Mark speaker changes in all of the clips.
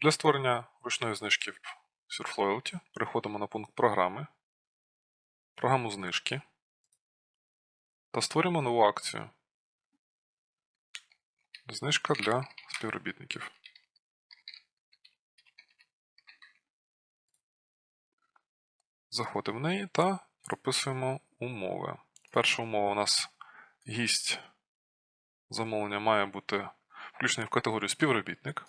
Speaker 1: Для створення ручної знижки в SurfLoyalty переходимо на пункт програми, програму знижки та створюємо нову акцію. Знижка для співробітників. Заходимо в неї та прописуємо умови. Перша умова у нас гість замовлення має бути включений в категорію співробітник.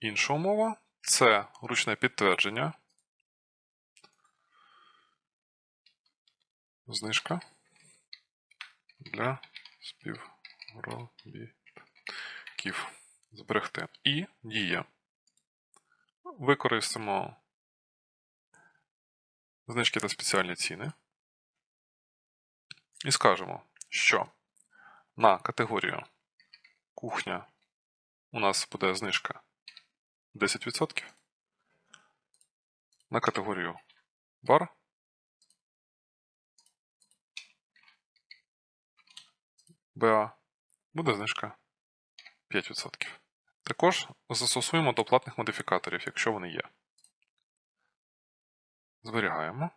Speaker 1: Інша умова це ручне підтвердження. Знижка для співробітників. Зберегти. І дія. Використаємо знижки та спеціальні ціни. І скажемо, що на категорію кухня у нас буде знижка 10%. На категорію бар БА буде знижка 5%. Також застосуємо до платних модифікаторів, якщо вони є. Зберігаємо.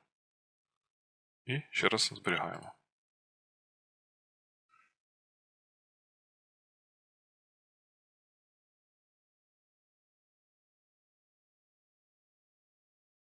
Speaker 1: І ще раз зберігаємо.